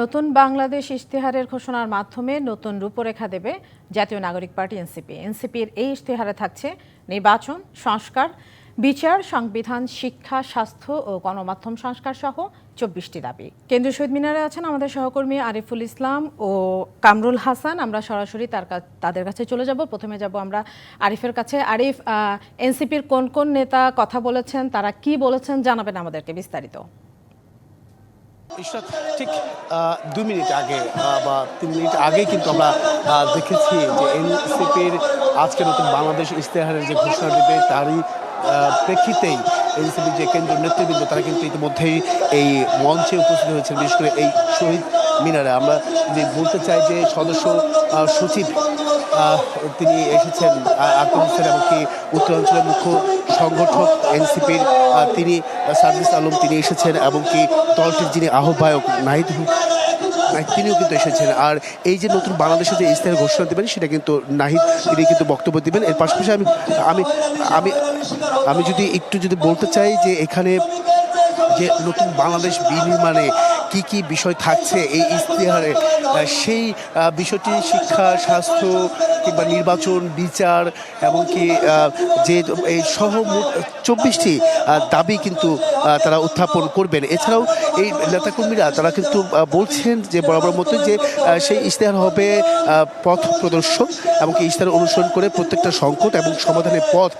নতুন বাংলাদেশ ইশতেহারের ঘোষণার মাধ্যমে নতুন রূপরেখা দেবে জাতীয় নাগরিক পার্টি এনসিপি। এনসিপির এই ইশতেহারে থাকছে নির্বাচন, সংস্কার, বিচার, সংবিধান, শিক্ষা, স্বাস্থ্য ও গণমাধ্যম সংস্কার সহ চব্বিশটি দাবি। কেন্দ্রীয় শহীদ মিনারে আছেন আমাদের সহকর্মী আরিফুল ইসলাম ও কামরুল হাসান। আমরা সরাসরি তার তাদের কাছে চলে যাব। প্রথমে যাব আমরা আরিফের কাছে। আরিফ এনসিপির কোন কোন নেতা কথা বলেছেন, তারা কি বলেছেন জানাবেন আমাদেরকে বিস্তারিত। ইশরাত ঠিক দুই মিনিট আগে বা তিন মিনিট আগে কিন্তু আমরা দেখেছি যে এনসিপির আজকে নতুন বাংলাদেশ ইশতেহারের যে ঘোষণা দেবে, তারই প্রেক্ষিতেই এনসিপির যে কেন্দ্রীয় নেতৃবৃন্দ, তারা কিন্তু ইতিমধ্যেই এই মঞ্চে উপস্থিত হয়েছেন, বিশেষ করে এই শহীদ মিনারে। আমরা যদি বলতে চাই যে সদস্য সচিব তিনি এসেছেন আক্তার হোসেন এমনকি উত্তরাঞ্চলের মুখ্য সংগঠক এনসিপির তিনি সার্ভিস আলম তিনি এসেছেন এমনকি দলটির যিনি আহ্বায়ক নাহিদ, তিনিও কিন্তু এসেছেন। আর এই যে নতুন বাংলাদেশে যে ইস্তেহার ঘোষণা দেবেন, সেটা কিন্তু নাহিদ, তিনি কিন্তু বক্তব্য দিবেন। এর পাশাপাশি আমি আমি আমি আমি যদি একটু যদি বলতে চাই যে এখানে যে নতুন বাংলাদেশ বিনির্মাণে কি কি বিষয় থাকছে এই ইশতেহারে? সেই বিষয়টি শিক্ষা, স্বাস্থ্য কিংবা নির্বাচন, বিচার এমনকি যে, এই সহ চব্বিশটি দাবি কিন্তু তারা উত্থাপন করবেন। এছাড়াও এই নেতাকর্মীরা, তারা কিন্তু বলছেন যে, বরাবর মতো যে সেই ইশতেহার হবে পথ প্রদর্শক এমনকি ইশতেহার অনুসরণ করে প্রত্যেকটা সংকট এবং সমাধানের পথ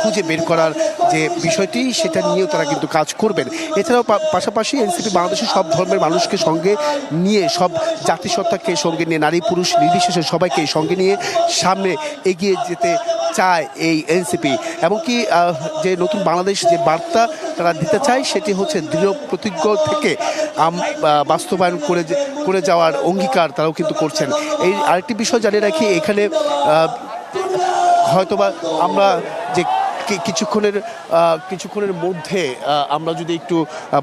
খুঁজে বের করার যে বিষয়টি, সেটা নিয়েও তারা কিন্তু কাজ করবেন। এছাড়াও পাশাপাশি এনসিপি বাংলাদেশের সব ধর্মের মানুষকে সঙ্গে নিয়ে, সব জাতিসত্তাকে সঙ্গে নিয়ে, নারী, পুরুষ নির্বিশেষে সবাইকে সঙ্গে নিয়ে সামনে এগিয়ে যেতে চায় এই এনসিপি। এমনকি যে নতুন বাংলাদেশ যে বার্তা তারা দিতে চায়, সেটি হচ্ছে দৃঢ় প্রতিজ্ঞ থেকে বাস্তবায়ন করে করে যাওয়ার অঙ্গীকার তারাও কিন্তু করছেন। এই আরেকটি বিষয় জানিয়ে রাখি, এখানে হয়তোবা আমরা যে কিছুক্ষণের কিছুক্ষণের মধ্যে আমরা যদি একটু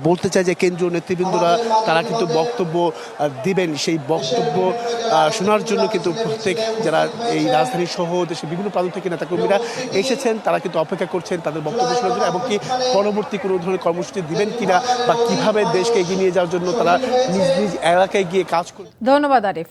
বলতে চাই যে কেন্দ্রীয় নেতৃবৃন্দরা, তারা কিন্তু বক্তব্য দিবেন। সেই বক্তব্য শোনার জন্য কিন্তু প্রত্যেক যারা এই রাজধানী সহ দেশের বিভিন্ন প্রান্ত থেকে নেতাকর্মীরা এসেছেন, তারা কিন্তু অপেক্ষা করছেন তাদের বক্তব্য শোনার জন্য। এবং কি পরবর্তী কোনো ধরনের কর্মসূচি দিবেন কিনা বা কীভাবে দেশকে এগিয়ে নিয়ে যাওয়ার জন্য তারা নিজ নিজ এলাকায় গিয়ে কাজ করবেন ধন্যবাদ, আরিফ।